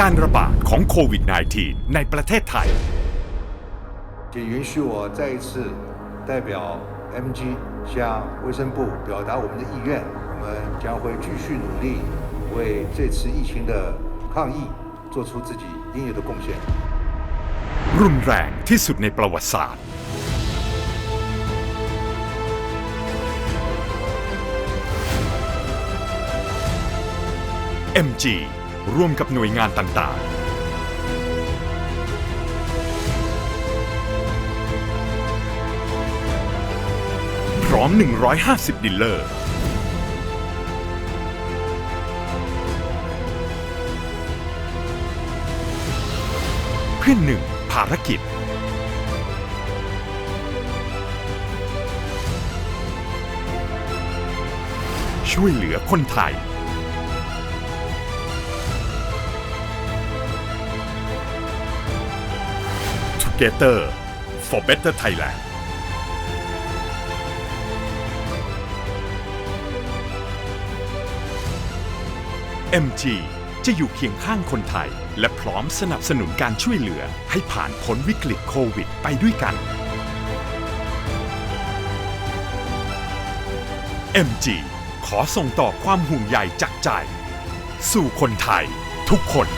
การระบาดของโควิด -19 ในประเทศไทย 请允许我再一次代表 MG 向卫生部表达我们的意愿，我们将会继续努力，为这次疫情的抗疫做出自己应有的贡献。 รุนแรงที่สุดในประวัติศาสตร์ MG ร่วมกับหน่วยงานต่างๆพร้อม 150ดีลเลอร์ เพื่อหนึ่งภารกิจ ช่วยเหลือคนไทย Together for Better Thailand MG จะอยู่เคียงข้างคนไทย และพร้อมสนับสนุนการช่วยเหลือให้ผ่านพ้นวิกฤตโควิดไปด้วยกัน MG ขอส่งต่อความห่วงใยจากใจ สู่คนไทยทุกคน